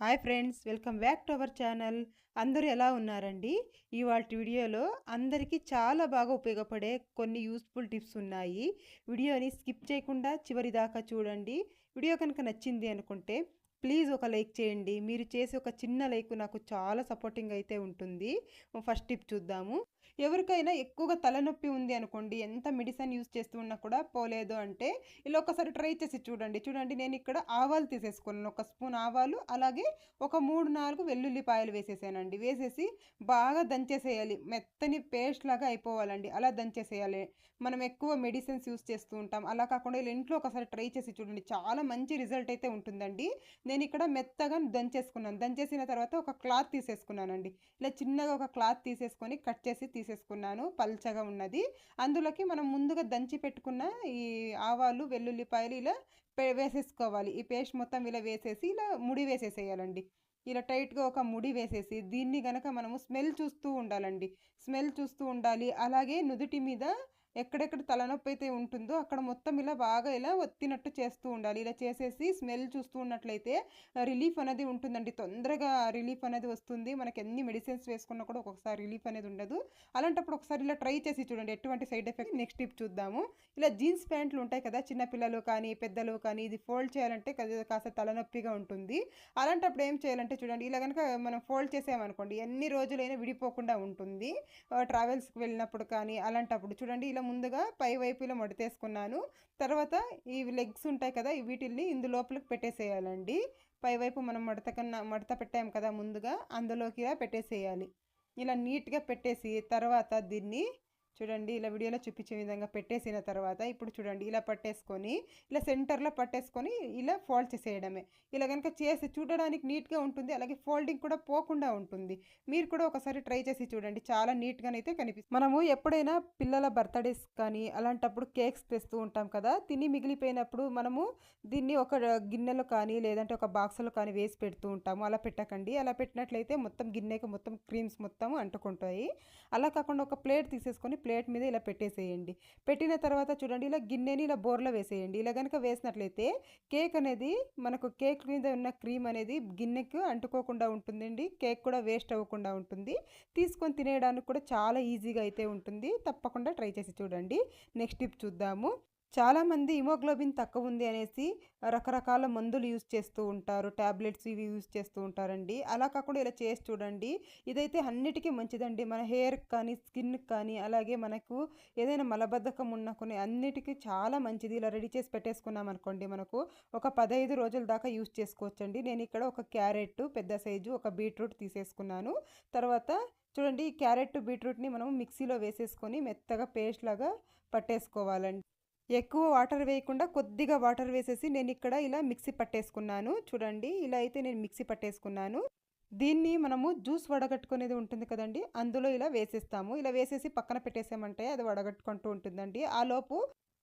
Hi friends welcome back to our channel. అందరూ ఎలా ఉన్నారండి? ఇవాళ వీడియోలో అందరికీ చాలా బాగా ఉపయోగపడే కొన్ని యూస్ఫుల్ టిప్స్ ఉన్నాయి. వీడియోని స్కిప్ చేయకుండా చివరి దాకా చూడండి. వీడియో కనుక నచ్చింది అనుకుంటే ప్లీజ్ ఒక లైక్ చేయండి. మీరు చేసే ఒక చిన్న లైక్ నాకు చాలా సపోర్టింగ్ అయితే ఉంటుంది. ఫస్ట్ టిప్ చూద్దాము. ఎవరికైనా ఎక్కువగా తలనొప్పి ఉంది అనుకోండి ఎంత మెడిసిన్ యూజ్ చేస్తూ ఉన్నా కూడా పోలేదు అంటే ఇలా ఒకసారి ట్రై చేసి చూడండి. చూడండి నేను ఇక్కడ ఆవాలు తీసేసుకున్నాను. ఒక స్పూన్ ఆవాలు అలాగే ఒక మూడు నాలుగు వెల్లుల్లిపాయలు వేసేసానండి. వేసేసి బాగా దంచేసేయాలి. మెత్తని పేస్ట్ లాగా అయిపోవాలండి. అలా దంచేసేయాలి. మనం ఎక్కువ మెడిసిన్స్ యూజ్ చేస్తూ ఉంటాం. అలా కాకుండా ఇలా ఇంట్లో ఒకసారి ట్రై చేసి చూడండి. చాలా మంచి రిజల్ట్ అయితే ఉంటుందండి. నేను ఇక్కడ మెత్తగా దంచేసుకున్నాను. దంచేసిన తర్వాత ఒక క్లాత్ తీసేసుకున్నానండి. ఇలా చిన్నగా ఒక క్లాత్ తీసేసుకొని కట్ చేసి తీసేసుకున్నాను. పల్చగా ఉన్నది. అందులోకి మనం ముందుగా దంచి పెట్టుకున్న ఈ ఆవాలు వెల్లుల్లిపాయలు ఇలా వేసేసుకోవాలి. ఈ పేస్ట్ మొత్తం ఇలా వేసేసి ఇలా ముడి వేసేసేయాలండి. ఇలా టైట్గా ఒక ముడి వేసేసి దీన్ని గనక మనము స్మెల్ చూస్తూ ఉండాలండి. స్మెల్ చూస్తూ ఉండాలి. అలాగే నుదుటి మీద ఎక్కడెక్కడ తలనొప్పి అయితే ఉంటుందో అక్కడ మొత్తం ఇలా బాగా ఇలా ఒత్తినట్టు చేస్తూ ఉండాలి. ఇలా చేసేసి స్మెల్ చూస్తూ ఉన్నట్లయితే రిలీఫ్ అనేది ఉంటుందండి. తొందరగా రిలీఫ్ అనేది వస్తుంది. మనకి ఎన్ని మెడిసిన్స్ వేసుకున్నా కూడా ఒక్కొక్కసారి రిలీఫ్ అనేది ఉండదు. అలాంటప్పుడు ఒకసారి ఇలా ట్రై చేసి చూడండి. ఎటువంటి సైడ్ ఎఫెక్ట్? నెక్స్ట్ టిప్ చూద్దాము. ఇలా జీన్స్ ప్యాంట్లు ఉంటాయి కదా చిన్నపిల్లలు కానీ పెద్దలు కానీ ఇది ఫోల్డ్ చేయాలంటే కాస్త తలనొప్పిగా ఉంటుంది. అలాంటప్పుడు ఏం చేయాలంటే చూడండి ఇలా కనుక మనం ఫోల్డ్ చేసామనుకోండి ఎన్ని రోజులైనా విడిపోకుండా ఉంటుంది. ట్రావెల్స్కి వెళ్ళినప్పుడు కానీ అలాంటప్పుడు చూడండి ఇలా ముందుగా పై వైపులో మడతేసుకున్నాను. తర్వాత ఈ లెగ్స్ ఉంటాయి కదా వీటిల్ని ఇందు లోపలికి పెట్టేసేయాలండి. పైవైపు మనం మడత కన్నా మడత పెట్టాము కదా ముందుగా అందులోకి పెట్టేసేయాలి. ఇలా నీట్గా పెట్టేసి తర్వాత దీన్ని చూడండి ఇలా వీడియోలో చూపించే విధంగా పెట్టేసిన తర్వాత ఇప్పుడు చూడండి ఇలా పట్టేసుకొని ఇలా సెంటర్లో పట్టేసుకొని ఇలా ఫోల్డ్ చేసేయడమే. ఇలా కనుక చేసి చూడడానికి నీట్గా ఉంటుంది అలాగే ఫోల్డింగ్ కూడా పోకుండా ఉంటుంది. మీరు కూడా ఒకసారి ట్రై చేసి చూడండి చాలా నీట్గానైతే కనిపిస్తుంది. మనము ఎప్పుడైనా పిల్లల బర్త్డేస్ కానీ అలాంటప్పుడు కేక్స్ తెస్తూ ఉంటాం కదా తిని మిగిలిపోయినప్పుడు మనము దీన్ని ఒక గిన్నెలో కానీ లేదంటే ఒక బాక్స్లో కానీ వేసి పెడుతూ ఉంటాము. అలా పెట్టకండి. అలా పెట్టినట్లయితే మొత్తం గిన్నెకి మొత్తం క్రీమ్స్ మొత్తం అంటుకుంటాయి. అలా కాకుండా ఒక ప్లేట్ తీసేసుకొని ప్లేట్ మీద ఇలా పెట్టేసేయండి. పెట్టిన తర్వాత చూడండి ఇలా గిన్నెని ఇలా బోర్లో వేసేయండి. ఇలా కనుక వేసినట్లయితే కేక్ అనేది మనకు కేక్ మీద ఉన్న క్రీమ్ అనేది గిన్నెకు అంటుకోకుండా ఉంటుందండి. కేక్ కూడా వేస్ట్ అవ్వకుండా ఉంటుంది. తీసుకొని తినేయడానికి కూడా చాలా ఈజీగా అయితే ఉంటుంది. తప్పకుండా ట్రై చేసి చూడండి. నెక్స్ట్ టిప్ చూద్దాము. చాలామంది హిమోగ్లోబిన్ తక్కువ ఉంది అనేసి రకరకాల మందులు యూజ్ చేస్తూ ఉంటారు. ట్యాబ్లెట్స్ ఇవి యూజ్ చేస్తూ ఉంటారండి. అలా కాకుండా ఇలా చేసి చూడండి. ఇదైతే అన్నిటికీ మంచిదండి. మన హెయిర్కి కానీ స్కిన్కి కానీ అలాగే మనకు ఏదైనా మలబద్ధకం ఉన్న కొన్ని అన్నిటికీ చాలా మంచిది. ఇలా రెడీ చేసి పెట్టేసుకున్నాం అనుకోండి మనకు ఒక పదహైదు రోజుల దాకా యూజ్ చేసుకోవచ్చండి. నేను ఇక్కడ ఒక క్యారెట్ పెద్ద సైజు ఒక బీట్రూట్ తీసేసుకున్నాను. తర్వాత చూడండి ఈ క్యారెట్ బీట్రూట్ని మనం మిక్సీలో వేసేసుకొని మెత్తగా పేస్ట్ లాగా పట్టేసుకోవాలండి. ఎక్కువ వాటర్ వేయకుండా కొద్దిగా వాటర్ వేసేసి నేను ఇక్కడ ఇలా మిక్సీ పట్టేసుకున్నాను. చూడండి ఇలా అయితే నేను మిక్సీ పట్టేసుకున్నాను. దీన్ని మనము జ్యూస్ వడగట్టుకునేది ఉంటుంది కదండి అందులో ఇలా వేసేస్తాము. ఇలా వేసేసి పక్కన పెట్టేసామంటే అది వడగట్టుకుంటూ ఉంటుందండి. ఆ లోపు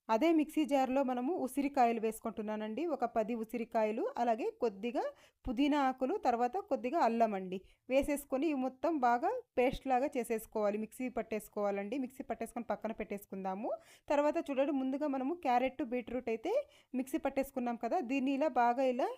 అదే మిక్సీ జార్లో మనము ఉసిరికాయలు వేసుకుంటున్నానండి. ఒక పది ఉసిరికాయలు అలాగే కొద్దిగా పుదీనా ఆకులు తర్వాత కొద్దిగా అల్లం అండి. వేసేసుకొని మొత్తం బాగా పేస్ట్ లాగా చేసేసుకోవాలి. మిక్సీ పట్టేసుకోవాలండి. మిక్సీ పట్టేసుకొని పక్కన పెట్టేసుకుందాము. తర్వాత చూడండి ముందుగా మనము క్యారెట్ బీట్రూట్ అయితే మిక్సీ పట్టేసుకున్నాం కదా దీన్ని ఇలా బాగా ఇలా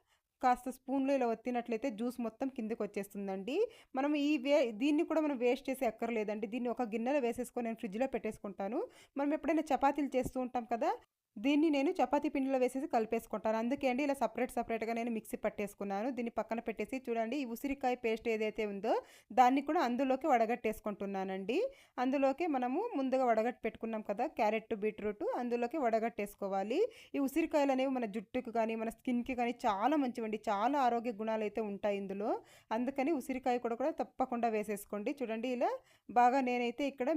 కాస్త స్పూన్లో ఇలా వత్తినట్లయితే జ్యూస్ మొత్తం కిందకి వచ్చేస్తుందండి మనం ఈ వే దీన్ని కూడా మనం వేస్ట్ చేసి అక్కర్లేదండి. దీన్ని ఒక గిన్నెలో వేసేసుకొని నేను ఫ్రిడ్జ్లో పెట్టేసుకుంటాను. మనం ఎప్పుడైనా చపాతీలు చేస్తూ ఉంటాం కదా దీన్ని నేను చపాతీ పిండిలో వేసేసి కలిపేసుకుంటాను. అందుకే అండి ఇలా సపరేట్ సపరేట్గా నేను మిక్సీ పట్టేసుకున్నాను. దీన్ని పక్కన పెట్టేసి చూడండి ఈ ఉసిరికాయ పేస్ట్ ఏదైతే ఉందో దాన్ని కూడా అందులోకి వడగట్టేసుకుంటున్నానండి. అందులోకి మనము ముందుగా వడగట్టి పెట్టుకున్నాం కదా క్యారెట్ బీట్రూట్ అందులోకి వడగట్టేసుకోవాలి. ఈ ఉసిరికాయలు అనేవి మన జుట్టుకు కానీ మన స్కిన్కి కానీ చాలా మంచివండి. చాలా ఆరోగ్య గుణాలు అయితే ఉంటాయి ఇందులో. అందుకని ఉసిరికాయ కూడా కూడా తప్పకుండా వేసేసుకోండి. చూడండి ఇలా బాగా నేనైతే ఇక్కడ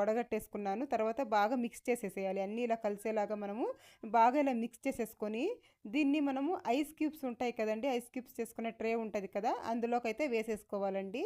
వడగట్టేసుకున్నాను. తర్వాత బాగా మిక్స్ చేసేసేయాలి. అన్నీ ఇలా కలిసేలాగా మనం మనము బాగా ఇలా మిక్స్ చేసేసుకొని దీన్ని మనము ఐస్ క్యూబ్స్ ఉంటాయి కదండి ఐస్ క్యూబ్స్ చేసుకునే ట్రే ఉంటుంది కదా అందులోకి అయితే వేసేసుకోవాలండి.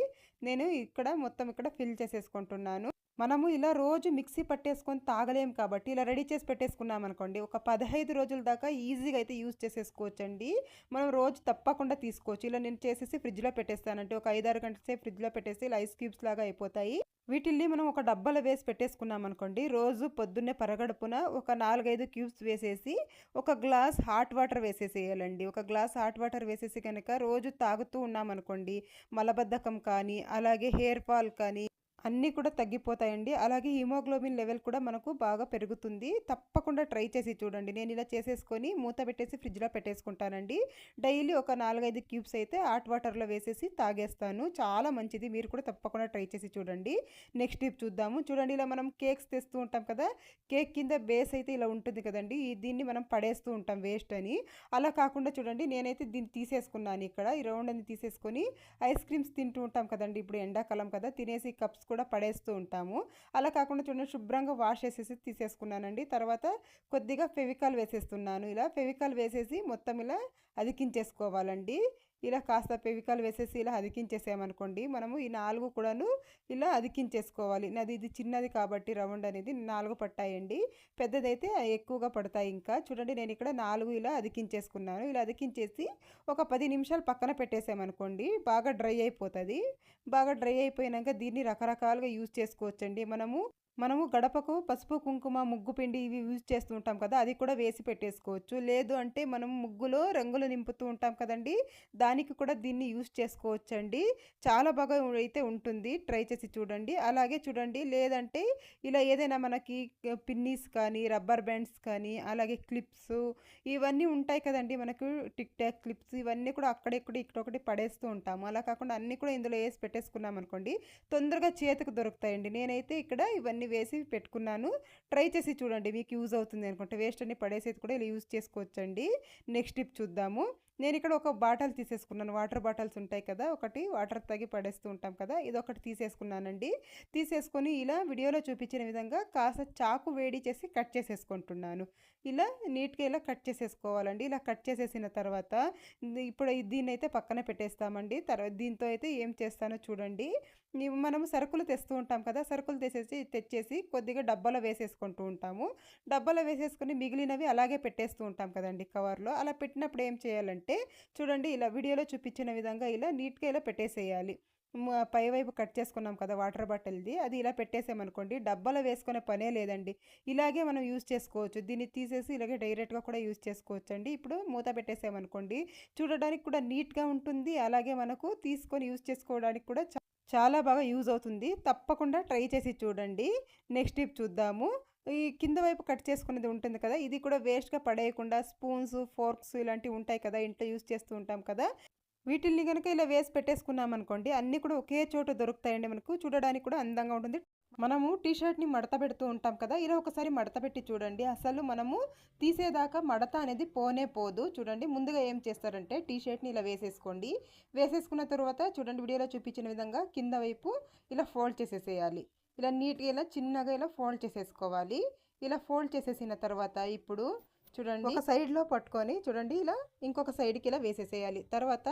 నేను ఇక్కడ మొత్తం ఇక్కడ ఫిల్ చేసేసుకుంటున్నాను. మనము ఇలా రోజు మిక్సీ పట్టేసుకొని తాగలేం కాబట్టి ఇలా రెడీ చేసి పెట్టేసుకున్నాం అనుకోండి ఒక పదహైదు రోజుల దాకా ఈజీగా అయితే యూజ్ చేసేసుకోవచ్చండి. మనం రోజు తప్పకుండా తీసుకోవచ్చు. ఇలా నేను చేసేసి ఫ్రిడ్జ్లో పెట్టేస్తానంటే ఒక ఐదారు గంటల సేపు ఫ్రిడ్జ్లో పెట్టేసి ఇలా ఐస్ క్యూబ్స్ లాగా అయిపోతాయి. వీటిల్ని మనం ఒక డబ్బాలో వేసి పెట్టేసుకున్నాం అనుకోండి రోజు పొద్దున్నే పరగడుపున ఒక నాలుగైదు క్యూబ్స్ వేసేసి ఒక గ్లాస్ హాట్ వాటర్ వేసేసేయాలండి. ఒక గ్లాస్ హాట్ వాటర్ వేసేసి కనుక రోజు తాగుతూ ఉన్నాం అనుకోండి మలబద్ధకం కానీ అలాగే హెయిర్ ఫాల్ కానీ అన్నీ కూడా తగ్గిపోతాయండి. అలాగే హిమోగ్లోబిన్ లెవెల్ కూడా మనకు బాగా పెరుగుతుంది. తప్పకుండా ట్రై చేసి చూడండి. నేను ఇలా చేసేసుకొని మూత పెట్టేసి ఫ్రిడ్జ్లో పెట్టేసుకుంటానండి. డైలీ ఒక నాలుగైదు క్యూబ్స్ అయితే హాట్ వాటర్లో వేసేసి తాగేస్తాను. చాలా మంచిది. మీరు కూడా తప్పకుండా ట్రై చేసి చూడండి. నెక్స్ట్ టిప్ చూద్దాము. చూడండి ఇలా మనం కేక్స్ తెస్తూ ఉంటాం కదా కేక్ కింద బేస్ అయితే ఇలా ఉంటుంది కదండి. దీన్ని మనం పడేస్తూ ఉంటాం వేస్ట్ అని. అలా కాకుండా చూడండి నేనైతే దీన్ని తీసేసుకున్నాను ఇక్కడ. ఈ రౌండ్ అని తీసేసుకొని ఐస్ క్రీమ్స్ తింటూ ఉంటాం కదండి. ఇప్పుడు ఎండాకాలం కదా తినేసి కప్స్ కూడా పడేస్తూ ఉంటాము. అలా కాకుండా చూడండి శుభ్రంగా వాష్ చేసేసి తీసేసుకున్నానండి. తర్వాత కొద్దిగా ఫెవికాల్ వేసేస్తున్నాను. ఇలా ఫెవికాల్ వేసేసి మొత్తం ఇలా అదికించేసుకోవాలండి ఇలా కాస్త పెవికాలు వేసేసి ఇలా అదికించేసామనుకోండి మనము ఈ నాలుగు కూడాను ఇలా అదికించేసుకోవాలి నాది ఇది చిన్నది కాబట్టి రౌండ్ అనేది నాలుగు పట్టాయండి. పెద్దదైతే ఎక్కువగా పడతాయి ఇంకా. చూడండి నేను ఇక్కడ నాలుగు ఇలా అదికించేసుకున్నాను ఇలా అదికించేసి ఒక పది నిమిషాలు పక్కన పెట్టేసామనుకోండి బాగా డ్రై అయిపోతుంది. బాగా డ్రై అయిపోయినాక దీన్ని రకరకాలుగా యూజ్ చేసుకోవచ్చండి. మనము మనము గడపకు పసుపు కుంకుమ ముగ్గు పిండి ఇవి యూజ్ చేస్తూ ఉంటాం కదా అది కూడా వేసి పెట్టేసుకోవచ్చు. లేదు అంటే మనం ముగ్గులో రంగులు నింపుతూ ఉంటాం కదండి దానికి కూడా దీన్ని యూజ్ చేసుకోవచ్చండి. చాలా బాగా అయితే ఉంటుంది. ట్రై చేసి చూడండి. అలాగే చూడండి లేదంటే ఇలా ఏదైనా మనకి పిన్నీస్ కానీ రబ్బర్ బ్యాండ్స్ కానీ అలాగే క్లిప్స్ ఇవన్నీ ఉంటాయి కదండి మనకు టిక్ టాక్ క్లిప్స్ ఇవన్నీ కూడా అక్కడెక్కడ ఇక్కడొకటి పడేస్తూ ఉంటాము. అలా కాకుండా అన్నీ కూడా ఇందులో వేసి పెట్టేసుకున్నాం అనుకోండి తొందరగా చేతికి దొరుకుతాయండి. నేనైతే ఇక్కడ ఇవన్నీ అన్నీ వేసి పెట్టుకున్నాను. ట్రై చేసి చూడండి మీకు యూజ్ అవుతుంది అనుకుంటే. వేస్ట్ అన్ని పడేసేది కూడా ఇలా యూజ్ చేసుకోవచ్చండి. నెక్స్ట్ టిప్ చూద్దాము. నేను ఇక్కడ ఒక బాటిల్ తీసేసుకున్నాను. వాటర్ బాటిల్స్ ఉంటాయి కదా ఒకటి వాటర్ తగ్గి పడేస్తూ ఉంటాం కదా ఇది ఒకటి తీసేసుకున్నానండి. తీసేసుకొని ఇలా వీడియోలో చూపించిన విధంగా కాస్త చాకు వేడి చేసి కట్ చేసేసుకుంటున్నాను. ఇలా నీట్గా ఇలా కట్ చేసేసుకోవాలండి. ఇలా కట్ చేసేసిన తర్వాత ఇప్పుడు దీన్ని అయితే పక్కన పెట్టేస్తామండి. తర్వాత దీంతో అయితే ఏం చేస్తానో చూడండి. మనం సరుకులు తెస్తూ ఉంటాం కదా సరుకులు తెసేసి తెచ్చేసి కొద్దిగా డబ్బాలో వేసేసుకుంటూ ఉంటాము. డబ్బాలో వేసేసుకొని మిగిలినవి అలాగే పెట్టేస్తూ ఉంటాం కదండి కవర్లో. అలా పెట్టినప్పుడు ఏం చేయాలంటే చూడండి ఇలా వీడియోలో చూపించిన విధంగా ఇలా నీట్గా ఇలా పెట్టేసేయాలి. పైవైపు కట్ చేసుకున్నాం కదా వాటర్ బాటిల్ది అది ఇలా పెట్టేసామనుకోండి డబ్బాలో వేసుకునే పనే లేదండి. ఇలాగే మనం యూజ్ చేసుకోవచ్చు. దీన్ని తీసేసి ఇలాగే డైరెక్ట్గా కూడా యూజ్ చేసుకోవచ్చు అండి ఇప్పుడు మూత పెట్టేసామనుకోండి చూడడానికి కూడా నీట్గా ఉంటుంది. అలాగే మనకు తీసుకొని యూజ్ చేసుకోవడానికి కూడా చాలా బాగా యూజ్ అవుతుంది. తప్పకుండా ట్రై చేసి చూడండి. నెక్స్ట్ టిప్ చూద్దాము. ఈ కింద వైపు కట్ చేసుకునేది ఉంటుంది కదా ఇది కూడా వేస్ట్గా పడేయకుండా స్పూన్స్ ఫోర్క్స్ ఇలాంటివి ఉంటాయి కదా ఇంట్లో యూజ్ చేస్తూ ఉంటాం కదా. వీటిల్ని కనుక ఇలా వేసి పెట్టేసుకున్నాం అనుకోండి అన్నీ కూడా ఒకే చోట దొరుకుతాయండి మనకు. చూడడానికి కూడా అందంగా ఉంటుంది. మనము టీషర్ట్ని మడత పెడుతూ ఉంటాం కదా ఇలా ఒకసారి మడత పెట్టి చూడండి. అసలు మనము తీసేదాకా మడత అనేది పోనే పోదు. చూడండి ముందుగా ఏం చేస్తారంటే టీషర్ట్ని ఇలా వేసేసుకోండి. వేసేసుకున్న తర్వాత చూడండి వీడియోలో చూపించిన విధంగా కింద వైపు ఇలా ఫోల్డ్ చేసేసేయాలి. ఇలా నీట్గా ఇలా చిన్నగా ఇలా ఫోల్డ్ చేసేసుకోవాలి. ఇలా ఫోల్డ్ చేసేసిన తర్వాత ఇప్పుడు చూడండి ఒక సైడ్లో పట్టుకొని చూడండి ఇలా ఇంకొక సైడ్కి ఇలా వేసేసేయాలి. తర్వాత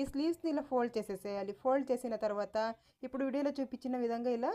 ఈ స్లీవ్స్ని ఇలా ఫోల్డ్ చేసేసేయాలి. ఫోల్డ్ చేసిన తర్వాత ఇప్పుడు వీడియోలో చూపించిన విధంగా ఇలా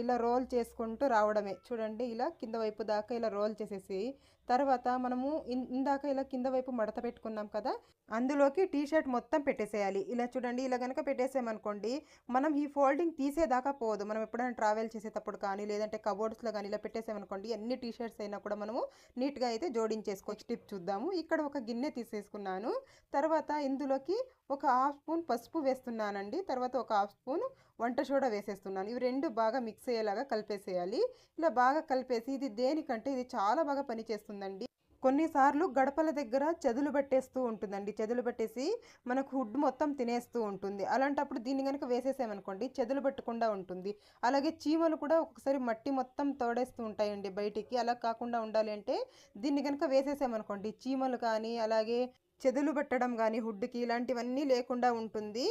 ఇలా రోల్ చేసుకుంటూ రావడమే. చూడండి ఇలా కింద వైపు దాకా ఇలా రోల్ చేసేసి తర్వాత మనము ఇందాక ఇలా కింద వైపు మడత పెట్టుకున్నాం కదా అందులోకి టీ షర్ట్ మొత్తం పెట్టేసేయాలి. ఇలా చూడండి ఇలా కనుక పెట్టేసామనుకోండి మనం ఈ ఫోల్డింగ్ తీసేదాకా పోదు. మనం ఎప్పుడైనా ట్రావెల్ చేసేటప్పుడు కానీ లేదంటే కబోర్డ్స్లో కానీ ఇలా పెట్టేసామనుకోండి ఎన్ని టీ షర్ట్స్ అయినా కూడా మనము నీట్గా అయితే జోడించేసుకోవచ్చు. టిప్ చూద్దాము. ఇక్కడ ఒక గిన్నె తీసేసుకున్నాను. తర్వాత ఇందులోకి ఒక హాఫ్ స్పూన్ పసుపు వేస్తున్నానండి. తర్వాత ఒక హాఫ్ స్పూన్ వంట సోడా వేసేస్తున్నాను. ఇవి రెండు బాగా మిక్స్ అయ్యేలాగా కలిపేసేయాలి. ఇలా బాగా కలిపేసి ఇది దేనికంటే ఇది చాలా బాగా పనిచేస్తుందండి కొన్నిసార్లు గడపల దగ్గర చెదులు పెట్టేస్తూ ఉంటుందండి. చెదులు పెట్టేసి మనకు హుడ్ మొత్తం తినేస్తూ ఉంటుంది. అలాంటప్పుడు దీన్ని కనుక వేసేసామనుకోండి చెదులు పెట్టకుండా ఉంటుంది. అలాగే చీమలు కూడా ఒకసారి మట్టి మొత్తం తోడేస్తూ ఉంటాయండి బయటికి. అలా కాకుండా ఉండాలి అంటే దీన్ని కనుక వేసేసామనుకోండి చీమలు కానీ అలాగే చెదులు పెట్టడం కానీ హుడ్కి ఇలాంటివన్నీ లేకుండా ఉంటుంది.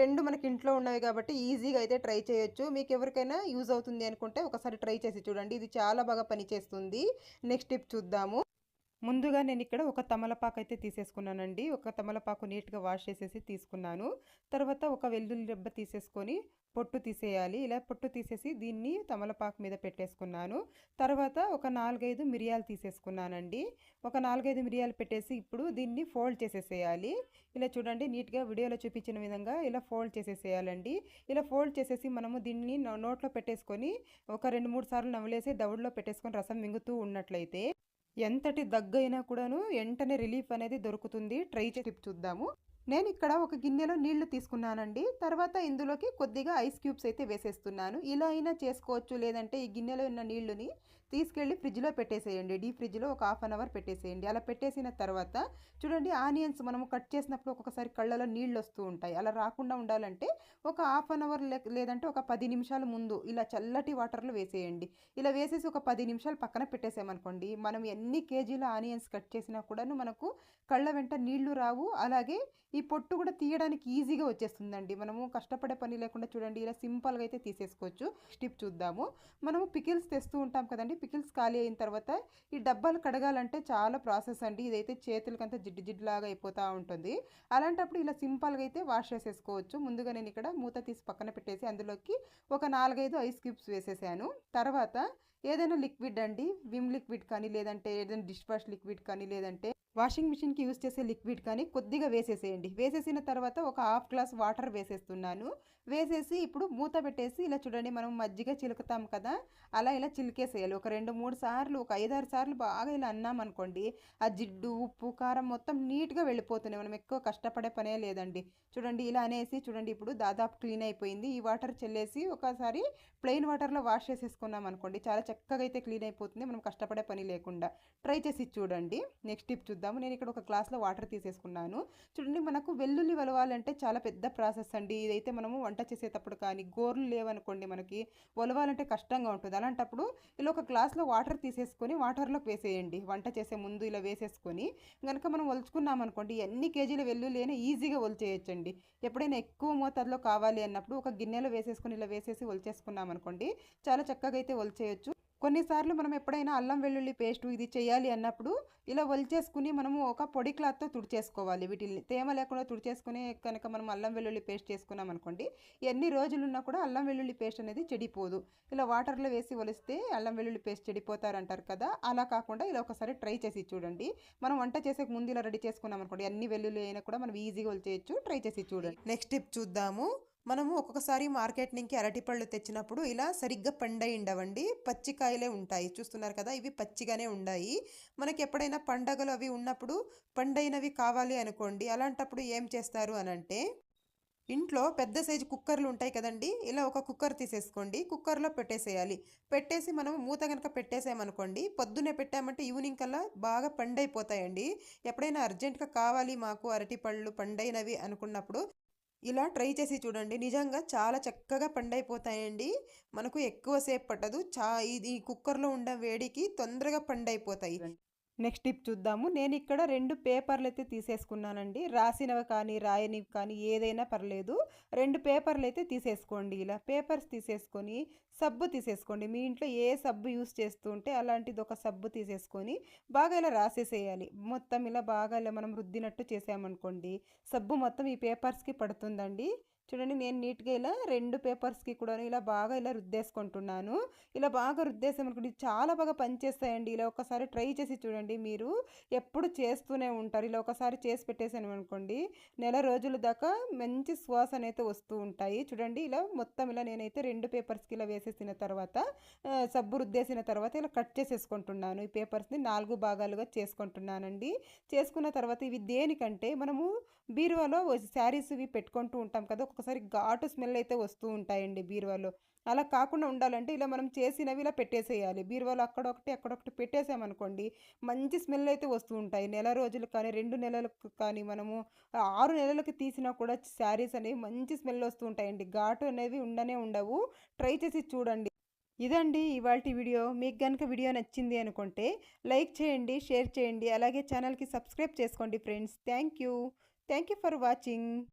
రెండు మనకి ఇంట్లో ఉన్నవి కాబట్టి ఈజీగా అయితే ట్రై చేయొచ్చు. మీకు ఎవరికైనా యూజ్ అవుతుంది అనుకుంటే ఒకసారి ట్రై చేసి చూడండి. ఇది చాలా బాగా పనిచేస్తుంది. నెక్స్ట్ టిప్ చూద్దాము. ముందుగా నేను ఇక్కడ ఒక తమలపాకు అయితే తీసేసుకున్నానండి. ఒక తమలపాకు నీట్గా వాష్ చేసేసి తీసుకున్నాను. తర్వాత ఒక వెల్లుల్లి రెబ్బ తీసేసుకొని పొట్టు తీసేయాలి. ఇలా పొట్టు తీసేసి దీన్ని తమలపాకు మీద పెట్టేసుకున్నాను. తర్వాత ఒక నాలుగైదు మిరియాలు తీసేసుకున్నానండి. ఒక నాలుగైదు మిరియాలు పెట్టేసి ఇప్పుడు దీన్ని ఫోల్డ్ చేసేసేయాలి. ఇలా చూడండి నీట్గా వీడియోలో చూపించిన విధంగా ఇలా ఫోల్డ్ చేసేసేయాలండి. ఇలా ఫోల్డ్ చేసేసి మనము దీన్ని నోట్లో పెట్టేసుకొని ఒక రెండు మూడు సార్లు నవ్వులేసి దవుడులో పెట్టేసుకొని రసం మింగుతూ ఉన్నట్లయితే ఎంతటి దగ్గైనా కూడాను వెంటనే రిలీఫ్ అనేది దొరుకుతుంది. ట్రై చేసి చూద్దాము. నేను ఇక్కడ ఒక గిన్నెలో నీళ్ళు తీసుకున్నానండి. తర్వాత ఇందులోకి కొద్దిగా ఐస్ క్యూబ్స్ అయితే వేసేస్తున్నాను. ఇలా అయినా చేసుకోవచ్చు లేదంటే ఈ గిన్నెలో ఉన్న నీళ్ళుని తీసుకెళ్ళి ఫ్రిడ్జ్లో పెట్టేసేయండి. డీ ఫ్రిడ్జ్లో ఒక హాఫ్ అన్ అవర్ పెట్టేసేయండి. అలా పెట్టేసిన తర్వాత చూడండి ఆనియన్స్ మనము కట్ చేసినప్పుడు ఒక్కొక్కసారి కళ్ళలో నీళ్ళు వస్తూ ఉంటాయి. అలా రాకుండా ఉండాలంటే ఒక హాఫ్ అన్ అవర్ లేదంటే ఒక పది నిమిషాల ముందు ఇలా చల్లటి వాటర్లో వేసేయండి. ఇలా వేసేసి ఒక పది నిమిషాలు పక్కన పెట్టేసామనుకోండి మనం ఎన్ని కేజీల ఆనియన్స్ కట్ చేసినా కూడాను మనకు కళ్ళ వెంట నీళ్ళు రావు. అలాగే ఈ పొట్టు కూడా తీయడానికి ఈజీగా వచ్చేస్తుందండి. మనము కష్టపడే పని లేకుండా చూడండి ఇలా సింపుల్గా అయితే తీసేసుకోవచ్చు. స్టిప్ చూద్దాము. మనము పికిల్స్ తెస్తూ ఉంటాం కదండి పికిల్స్ ఖాళీ అయిన తర్వాత ఈ డబ్బాలు కడగాలంటే చాలా ప్రాసెస్ అండి. ఇదైతే చేతులకంతా జిడ్డు జిడ్డు లాగా అయిపోతూ ఉంటుంది. అలాంటప్పుడు ఇలా సింపుల్గా అయితే వాష్ చేసేసుకోవచ్చు. ముందుగా నేను ఇక్కడ మూత తీసి పక్కన పెట్టేసి అందులోకి ఒక నాలుగైదు ఐస్ క్యూబ్స్ వేసేసాను. తర్వాత ఏదైనా లిక్విడ్ అండి విమ్ లిక్విడ్ కానీ లేదంటే ఏదైనా డిష్ వాష్ లిక్విడ్ కానీ లేదంటే వాషింగ్ మిషన్కి యూస్ చేసే లిక్విడ్ కానీ కొద్దిగా వేసేసేయండి. వేసేసిన తర్వాత ఒక హాఫ్ గ్లాస్ వాటర్ వేసేస్తున్నాను. వేసేసి ఇప్పుడు మూత పెట్టేసి ఇలా చూడండి మనం మజ్జిగ చిలుకుతాం కదా అలా ఇలా చిలికేసేయాలి. ఒక రెండు మూడు సార్లు ఒక ఐదారు సార్లు బాగా ఇలా అన్నామనుకోండి ఆ జిడ్డు ఉప్పు కారం మొత్తం నీట్గా వెళ్ళిపోతున్నాయి మనం ఎక్కువ కష్టపడే పనే లేదండి. చూడండి ఇలా అనేసి చూడండి ఇప్పుడు దాదాపు క్లీన్ అయిపోయింది. ఈ వాటర్ చెల్లేసి ఒకసారి ప్లెయిన్ వాటర్లో వాష్ చేసేసుకున్నాం అనుకోండి చాలా చక్కగా అయితే క్లీన్ అయిపోతుంది. మనం కష్టపడే పని లేకుండా ట్రై చేసి చూడండి. నెక్స్ట్ టిప్ చూద్దాము. నేను ఇక్కడ ఒక గ్లాస్లో వాటర్ తీసేసుకున్నాను. చూడండి మనకు వెల్లుల్లి వలవాలంటే చాలా పెద్ద ప్రాసెస్ అండి. ఇదైతే మనము వంట చేసేటప్పుడు కానీ గోర్లు లేవనుకోండి మనకి ఒలవాలంటే కష్టంగా ఉంటుంది. అలాంటప్పుడు ఇలా ఒక గ్లాస్లో వాటర్ తీసేసుకొని వాటర్లోకి వేసేయండి. వంట చేసే ముందు ఇలా వేసేసుకొని కనుక మనం ఒలుచుకున్నాం అనుకోండి ఎన్ని కేజీల వెల్లుల్లి అయినా ఈజీగా ఒలిచేయచ్చండి. ఎప్పుడైనా ఎక్కువ మోతాదులో కావాలి అన్నప్పుడు ఒక గిన్నెలో వేసేసుకొని ఇలా వేసేసి ఒలిచేసుకున్నాం అనుకోండి చాలా చక్కగా అయితే ఒలిచేయచ్చు. కొన్నిసార్లు మనం ఎప్పుడైనా అల్లం వెల్లుల్లి పేస్ట్ ఇది చేయాలి అన్నప్పుడు ఇలా ఒలిచేసుకుని మనము ఒక పొడి క్లాత్తో తుడిచేసుకోవాలి. వీటిని తేమ లేకుండా తుడిచేసుకుని కనుక మనం అల్లం వెల్లుల్లి పేస్ట్ చేసుకున్నాం అనుకోండి ఎన్ని రోజులున్నా కూడా అల్లం వెల్లుల్లి పేస్ట్ అనేది చెడిపోదు. ఇలా వాటర్లో వేసి ఒలిస్తే అల్లం వెల్లుల్లి పేస్ట్ చెడిపోతారంటారు కదా అలా కాకుండా ఇలా ఒకసారి ట్రై చేసి చూడండి. మనం వంట చేసే ముందు ఇలా రెడీ చేసుకున్నాం అనుకోండి అన్ని వెల్లుల్లి అయినా కూడా మనం ఈజీగా ఒలిచేయచ్చు ట్రై చేసి చూడండి. నెక్స్ట్ స్టెప్ చూద్దాము. మనము ఒక్కొక్కసారి మార్కెట్ నుంచి అరటిపళ్ళు తెచ్చినప్పుడు ఇలా సరిగ్గా పండై ఉండవండి. పచ్చికాయలే ఉంటాయి. చూస్తున్నారు కదా ఇవి పచ్చిగానే ఉన్నాయి మనకి ఎప్పుడైనా పండగలు అవి ఉన్నప్పుడు పండైనవి కావాలి అనుకోండి. అలాంటప్పుడు ఏం చేస్తారు అని అంటే ఇంట్లో పెద్ద సైజు కుక్కర్లు ఉంటాయి కదండి ఇలా ఒక కుక్కర్ తీసేసుకోండి. కుక్కర్లో పెట్టేసేయాలి. పెట్టేసి మనం మూత కనుక పెట్టేసామనుకోండి పొద్దున్నే పెట్టామంటే ఈవినింగ్ కల్లా బాగా పండైపోతాయండి. ఎప్పుడైనా అర్జెంటుగా కావాలి మాకు అరటిపళ్ళు పండైనవి అనుకున్నప్పుడు ఇలా ట్రై చేసి చూడండి. నిజంగా చాలా చక్కగా పండైపోతాయండి. మనకు ఎక్కువసేపు పట్టదు. చా ఇది కుక్కర్లో ఉండే వేడికి తొందరగా పండైపోతాయి. నెక్స్ట్ టిప్ చూద్దాము. నేను ఇక్కడ రెండు పేపర్లు అయితే తీసేసుకున్నానండి. రాసినవి కానీ రాయనివి కానీ ఏదైనా పర్లేదు. రెండు పేపర్లు అయితే తీసేసుకోండి ఇలా. పేపర్స్ తీసేసుకొని సబ్బు తీసేసుకోండి. మీ ఇంట్లో ఏ సబ్బు యూస్ చేస్తుంటే అలాంటిది ఒక సబ్బు తీసేసుకొని బాగా ఇలా రాసేసేయాలి. మొత్తం ఇలా బాగా ఇలా మనం రుద్దినట్టు చేసామనుకోండి సబ్బు మొత్తం ఈ పేపర్స్కి పడుతుందండి. చూడండి నేను నీట్గా ఇలా రెండు పేపర్స్కి కూడా ఇలా బాగా ఇలా రుద్దేసుకుంటున్నాను. ఇలా బాగా రుద్దేసామనుకోండి చాలా బాగా పనిచేస్తాయండి. ఇలా ఒకసారి ట్రై చేసి చూడండి మీరు. ఎప్పుడు చేస్తూనే ఉంటారు. ఇలా ఒకసారి చేసి పెట్టేసాను అనుకోండి నెల రోజుల దాకా మంచి శ్వాస అయితే వస్తూ ఉంటాయి. చూడండి ఇలా మొత్తం ఇలా నేనైతే రెండు పేపర్స్కి ఇలా వేసేసిన తర్వాత సబ్బు రుద్దేసిన తర్వాత ఇలా కట్ చేసేసుకుంటున్నాను. ఈ పేపర్స్ని నాలుగు భాగాలుగా చేసుకుంటున్నానండి. చేసుకున్న తర్వాత ఇవి దేనికంటే మనము బీరువాలో శారీస్ ఇవి పెట్టుకుంటూ ఉంటాం కదా ఒక్కొక్కసారి ఘాటు స్మెల్ అయితే వస్తూ ఉంటాయండి బీరువాలో. అలా కాకుండా ఉండాలంటే ఇలా మనం చేసినవి ఇలా పెట్టేసేయాలి. బీరువాలో అక్కడొకటి అక్కడొకటి పెట్టేసామనుకోండి మంచి స్మెల్ అయితే వస్తూ ఉంటాయి. నెల రోజులు కానీ రెండు నెలలకు కానీ మనము ఆరు నెలలకి తీసినా కూడా శారీస్ అనేవి మంచి స్మెల్ వస్తూ ఉంటాయండి. ఘాటు అనేవి ఉండనే ఉండవు. ట్రై చేసి చూడండి. ఇదండి ఇవాళ వీడియో. మీకు కనుక వీడియో నచ్చింది అనుకుంటే లైక్ చేయండి షేర్ చేయండి. అలాగే ఛానల్కి సబ్స్క్రైబ్ చేసుకోండి friends. Thank you. Thank you for watching.